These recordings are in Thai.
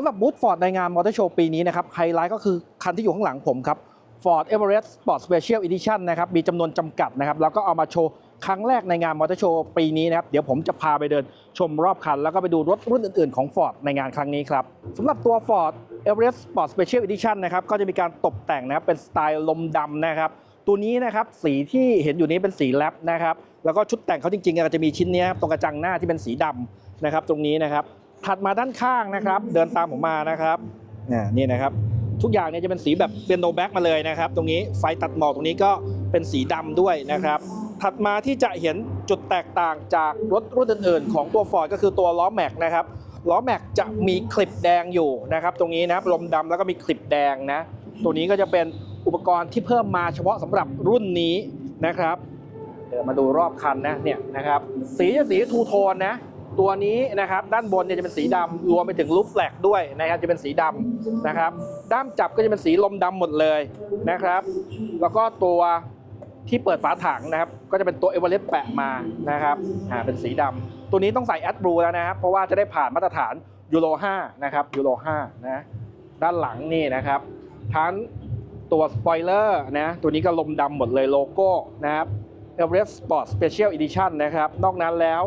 สำหรับบูธฟอร์ดในงานมอเตอร์โชว์ปีนี้นะครับไฮไลท์ก็คือคันที่อยู่ข้างหลังผมครับ Ford Everest Sport Special Edition นะครับมีจำนวนจำกัดนะครับแล้วก็เอามาโชว์ครั้งแรกในงานมอเตอร์โชว์ปีนี้นะครับเดี๋ยวผมจะพาไปเดินชมรอบคัน แล้วก็ไปดูรถรุ่นอื่นๆของ Ford ในงานครั้งนี้ครับสำหรับตัว Ford Everest Sport Special Edition นะครับก็จะมีการตกแต่งนะครับเป็นสไตล์ลมดำนะครับตัวนี้นะครับสีที่เห็นอยู่นี้เป็นสีแลบนะครับแล้วก็ชุดแต่งเขาจริงๆก็จะมีชิ้นนี้ตรงกระจังหน้าที่เป็นสีดำนะครับตรงนี้นะครับ ถัดมาด้านข้างนะครับ เดินตามผมมานะครับเนี่ยนี่นะครับ ทุกอย่างเนี่ยจะเป็นสีแบบเปียโนแบ็กมาเลยนะครับ ตรงนี้ไฟตัดหมอกตรงนี้ก็เป็นสีดำด้วยนะครับ ถัดมาที่จะเห็นจุดแตกต่างจากรถรุ่นอื่นๆ ของตัว Ford ก็คือตัวล้อแม็กนะครับล้อแม็กจะมีคลิปแดงอยู่นะครับ ตรงนี้นะครับลมดำแล้วก็มีคลิปแดงนะตัวนี้ก็จะเป็นอุปกรณ์ที่เพิ่มมาเฉพาะสำหรับรุ่นนี้นะครับ เดี๋ยวมาดูรอบคันนะเนี่ยนะครับ สีจะสีทูโทนนะ ตัวนี้นะครับด้านบนเนี่ยจะเป็นสีดำรวมไปถึงลูฟแฟลกด้วยนะครับจะเป็นสีดำนะครับ ด้ามจับก็จะเป็นสีลมดำหมดเลยนะครับ แล้วก็ตัวที่เปิดฝาถังนะครับ ก็จะเป็นตัวเอเวอเรสต์แปะมานะครับอ่าเป็นสีดำตัวนี้ต้องใส่แอดบลูแล้วนะครับ เพราะว่าจะได้ผ่านมาตรฐานยูโร5นะครับยูโร5นะด้านหลังนี่นะครับทั้งตัวสปอยเลอร์นะตัวนี้ก็ลมดำหมดเลยโลโก้นะครับ Everest Sport Special Edition นะครับ นอกนั้นแล้ว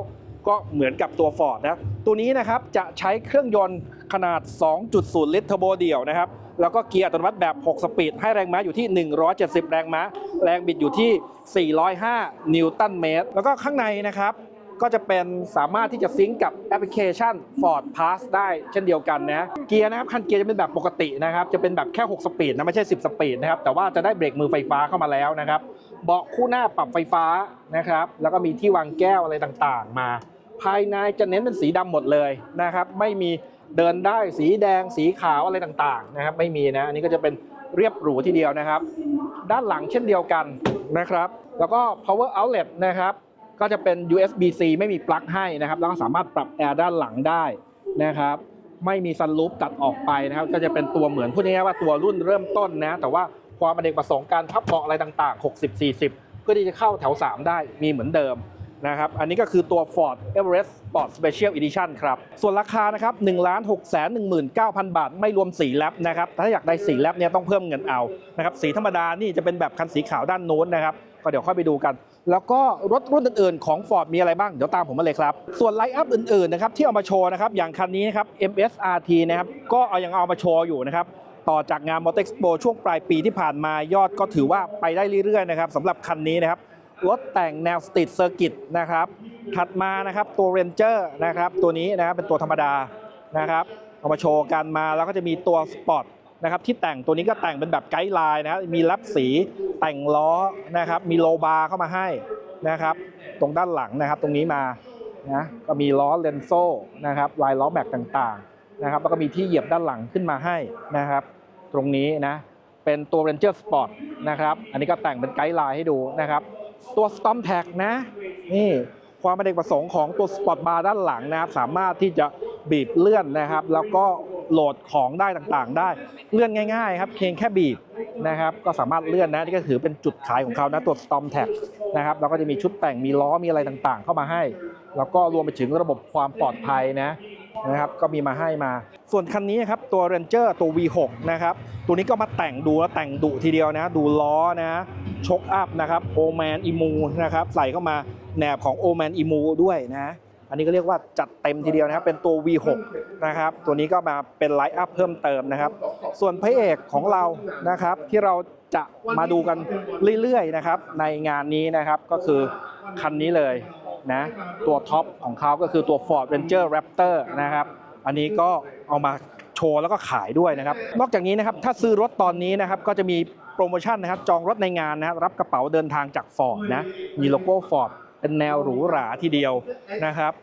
ก็เหมือนกับตัว Ford นะ ตัวนี้นะครับจะใช้เครื่องยนต์ขนาด 2.0 ลิตรเทอร์โบเดี่ยวนะครับ แล้วก็เกียร์อัตโนมัติแบบ 6 สปีด ให้แรงม้าอยู่ที่ 170 แรงม้า แรงบิดอยู่ที่ 405 นิวตันเมตร แล้วก็ข้างในนะครับก็จะเป็นสามารถที่จะซิงก์กับแอปพลิเคชัน Ford Pass ได้เช่นเดียวกันนะเกียร์นะครับคันเกียร์จะเป็นแบบปกตินะครับจะเป็นแบบแค่ 6 สปีดนะไม่ใช่ 10 สปีดนะครับแต่ว่าจะได้เบรกมือไฟฟ้าเข้ามาแล้วนะครับเบาะคู่หน้าปรับไฟฟ้านะครับแล้วก็มีที่วางแก้วอะไรต่างๆ มา ภายในจะเน้นเป็นสีดำหมดเลยนะครับ ไม่มีเดินได้สีแดงสีขาวอะไรต่างๆนะครับ ไม่มีนะอันนี้ก็จะเป็นเรียบหรูทีเดียวนะครับ ด้านหลังเช่นเดียวกันนะครับ แล้วก็ power outlet นะครับก็จะเป็น USB-C ไม่มีปลั๊กให้นะครับ แล้วก็สามารถปรับแอร์ด้านหลังได้นะครับ ไม่มีซันรูฟตัดออกไปนะครับ ก็จะเป็นตัวเหมือนพูดง่ายๆว่าตัวรุ่นเริ่มต้นนะ แต่ว่าความอเนกประสงค์การพับเบาะอะไรต่าง ๆ 60-40 เพื่อที่จะเข้าแถว 3 ได้มีเหมือนเดิม นะครับ อันนี้ก็คือตัว Ford Everest Sport Special Edition ครับ ส่วนราคานะครับ1 6 1 9 0 0 บาท ไม่รวมสีแลบนะครับ ถ้าอยากได้สีแลบเนี่ยต้องเพิ่มเงินเอา นะครับ สีธรรมดานี่จะเป็นแบบคันสีขาวด้านโน้นนะครับ ก็เดี๋ยวค่อยไปดูกัน แล้วก็รถรุ่นอื่นๆของ Ford มีอะไรบ้าง เดี๋ยวตามผมมาเลยครับ ส่วนไลฟ์อัพอื่นๆนะครับที่เอามาโชว์นะครับ อย่างคันนี้นะครับ MSRT นะครับ ก็เอายังเอามาโชว์อยู่นะครับต่อจากงาน Motor Expo ช่วงปลายปีที่ผ่านมายอดก็ถือว่าไปได้เรื่อยๆนะครับสำหรับคันนี้นะครับ รถแต่งแนวสตรีทเซอร์กิตนะครับ ถัดมานะครับตัว Ranger นะครับตัวนี้นะครับเป็นตัวธรรมดานะครับเอามาโชว์กันมาแล้วก็จะมีตัวสปอร์ตนะครับที่แต่งตัวนี้ก็แต่งเป็นแบบไกด์ไลน์นะครับมีลับสีแต่งล้อนะครับ มีโลบาร์เข้ามาให้นะครับ ตรงด้านหลังนะครับตรงนี้มานะก็มีล้อเลนโซ่นะครับลายล้อแม็กต่างๆนะครับ แล้วก็มีที่เหยียบด้านหลังขึ้นมาให้นะครับ ตรงนี้นะเป็นตัว Ranger Sport นะครับ อันนี้ก็แต่งเป็นไกด์ไลน์ให้ดูนะครับ ตัว Storm Tag นะนี่ความเป็นเอกประสงค์ของตัว Sport Bar ด้านหลังนะครับ สามารถที่จะบีบเลื่อนนะครับ แล้วก็โหลดของได้ต่างๆ ได้เลื่อนง่ายๆครับเพียงแค่บีบนะครับ ก็สามารถเลื่อนนะนี่ก็ถือเป็นจุดขายของเขานะตัว Storm Tag นะครับแล้วก็จะมีชุดแต่งมีล้อมีอะไรต่างๆ เข้ามาให้ แล้วก็รวมไปถึงระบบความปลอดภัยนะนะครับก็มีมาให้มา ส่วนคันนี้ครับตัว Ranger ตัว V6 นะครับตัวนี้ก็มาแต่งดูแล้วแต่งดุทีเดียวนะ ดูล้อนะ ชกอัพนะครับโอแมนอิมูนะครับใส่เข้ามาแหนบของโอแมนอิมูด้วยนะอันนี้ก็เรียกว่าจัดเต็มทีเดียวนะครับ เป็นตัว V6 นะครับตัวนี้ก็มาเป็นไลท์อัพเพิ่มเติมนะครับ ส่วนพระเอกของเรานะครับที่เราจะมาดูกันเรื่อยๆนะครับในงานนี้นะครับก็คือคันนี้เลยนะตัวท็อปของเขาก็คือตัว Ford Ranger Raptor นะครับอันนี้ก็เอามาโชว์แล้วก็ขายด้วยนะครับ นอกจากนี้นะครับถ้าซื้อรถตอนนี้นะครับก็จะมี โปรโมชั่นนะครับจองรถในงานนะครับรับกระเป๋าเดินทางจาก Ford นะมีโลโก้ Ford เป็นแนวหรูหราทีเดียวนะครับ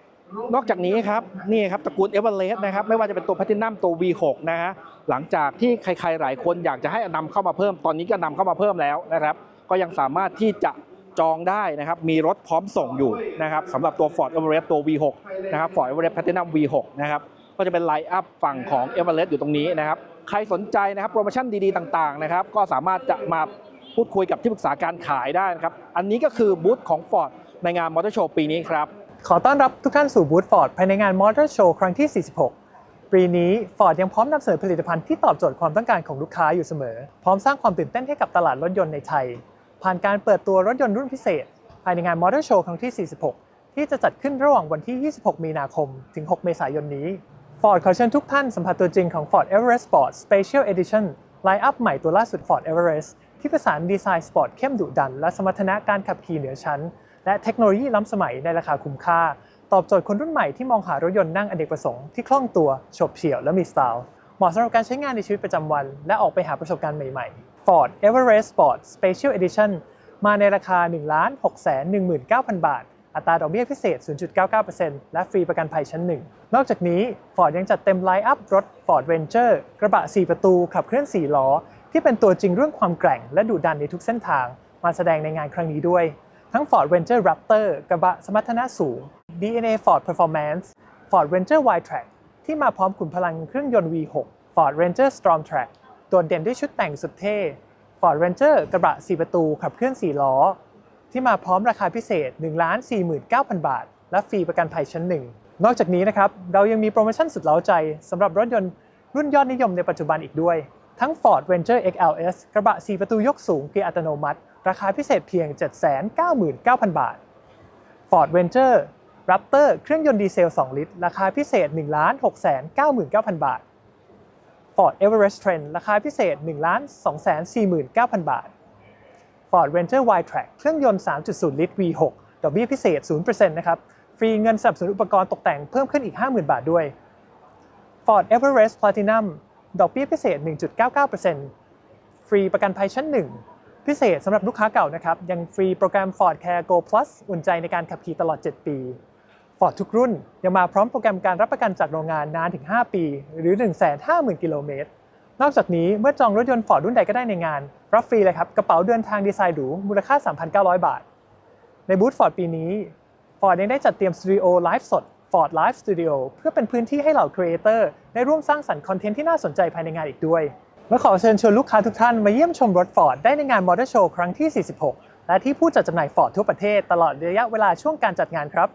นอกจากนี้ครับนี่ครับตระกูลเอเวอเรสต์นะครับไม่ว่าจะเป็นตัวแพทินัมตัว V6 นะฮะหลังจากที่ใครๆหลายคนอยากจะให้นำเข้ามาเพิ่มตอนนี้ก็นำเข้ามาเพิ่มแล้วนะครับ ก็ยังสามารถที่จะจองได้นะครับมีรถพร้อมส่งอยู่นะครับสำหรับตัว Ford Everest ตัว V6 นะครับ Ford Everest Platinum V6 นะครับก็จะเป็นไลน์อัพฝั่งของ Everest อยู่ตรงนี้นะครับ ใครสนใจนะครับโปรโมชั่นดีๆต่างๆนะครับ ก็สามารถจะมาพูดคุยกับที่ปรึกษาการขายได้นะครับ อันนี้ก็คือบูธของ Ford ในงานมอเตอร์โชว์ปีนี้ครับ ขอต้อนรับทุกท่านสู่บูธฟอร์ดภายในงานมอเตอร์โชว์ครั้งที่ 46 ปีนี้ Ford ยังพร้อมนำเสนอผลิตภัณฑ์ที่ตอบโจทย์ความต้องการของลูกค้าอยู่เสมอ พร้อมสร้างความตื่นเต้นให้กับตลาดรถยนต์ในไทย ผ่านการเปิดตัวรถยนต์รุ่นพิเศษ ภายในงาน Motor Show ครั้งที่ 46 ที่จะจัดขึ้นระหว่างวันที่ 26 มีนาคม ถึง 6 เมษายนนี้ Ford ขอเชิญทุกท่านสัมผัสตัวจริงของ Ford Everest Sport Special Edition ไลน์อัพใหม่ตัวล่าสุด Ford Everest ที่ประสานดีไซน์สปอร์ตเข้มดุดัน และสมรรถนะการขับขี่เหนือชั้น และเทคโนโลยีล้ำสมัยในราคาคุ้มค่า ตอบโจทย์คนรุ่นใหม่ที่มองหารถยนต์นั่งอเนกประสงค์ที่คล่องตัวฉบเฉี่ยวและมีสไตล์เหมาะสำหรับการใช้งานในชีวิตประจำวัน และออกไปหาประสบการณ์ใหม่ๆ Ford Everest Sport Special Edition มาในราคา 1 6 1 9 0 0 0 บาท อัตราดอกเบี้ยพิเศษ 0.99%และฟรีประกันภัยชั้นหนึ่งนอกจากนี้ Ford ยังจัดเต็มไลน์อัพรถ Ford Ranger กระบะ 4 ประตู ขับเคลื่อน 4 ล้อ ที่เป็นตัวจริงเรื่องความแกร่ง และดุดันในทุกเส้นทาง มาแสดงในงานครั้งนี้ด้วย ทั้ง Ford Ranger Raptor กระบะสมรรถนะสูง DNA Ford Performance Ford Ranger Y-Track ที่มาพร้อมขุนพลังเครื่องยนต์ V6 Ford Ranger Storm Track โดดเด่นด้วยชุดแต่งสุดเท่ Ford Ranger กระบะ 4 ประตู ขับเคลื่อน 4 ล้อ ที่มาพร้อมราคาพิเศษ 1 4 9 0 0 0 บาท และฟรีประกันภัยชั้นหนึ่ง นอกจากนี้นะครับเรายังมีโปรโมชั่นสุดเล้าใจสำหรับรถยนต์รุ่นยอดนิยมในปัจจุบันอีกด้วย ทั้ง Ford Ranger XLS กระบะ 4 ประตูยกสูงเกียร์อัตโนมัติ ราคาพิเศษเพียง 799,000 บาท Ford Ranger Raptor เครื่องยนต์ดีเซล 2 ลิตร ราคาพิเศษ 1 6 9 9 0 0 0บาท Ford Everest Trend ราคาพิเศษ 1 2 4 9 0 0 0 บาท Ford Ranger Y-Track เครื่องยนต์ 3.0 ลิตร V6 ดอกเบี้ยพิเศษ 0%นะครับ ฟรีเงินสนับสนุนอุปกรณ์ตกแต่งเพิ่มขึ้นอีก 50,000 บาทด้วย Ford Everest Platinum ดอกเบี้ยพิเศษ 1.99%ฟรีประกันภัยชั้น 1 พิเศษสำหรับลูกค้าเก่านะครับ ยังฟรีโปรแกรม Ford Care Go Plus อุ่นใจในการขับขี่ตลอด 7 ปี Ford ทุกรุ่นยังมาพร้อมโปรแกรมการรับประกันจากโรงงานนานถึง 5 ปี หรือ 150,000 กิโลเมตร นอกจากนี้เมื่อจองรถยนต์ Ford รุ่นใดก็ได้ในงาน รับฟรีเลยครับกระเป๋าเดินทางดีไซน์หรูมูลค่า 3,900 บาท ในบูธ Ford ปีนี้ Ford ยังได้จัดเตรียมสตูดิโอไลฟ์สด Ford Live Studio เพื่อเป็นพื้นที่ให้เหล่าครีเอเตอร์ได้ร่วมสร้างสรรค์คอนเทนต์ที่น่าสนใจภายในงานอีกด้วย และขอเชิญชวนลูกค้าทุกท่านมาเยี่ยมชมรถ Ford ได้ในงาน Motor Show ครั้งที่ 46 และที่ผู้จัดจำหน่าย Ford ทั่วประเทศตลอดระยะเวลาช่วงการจัดงานครับ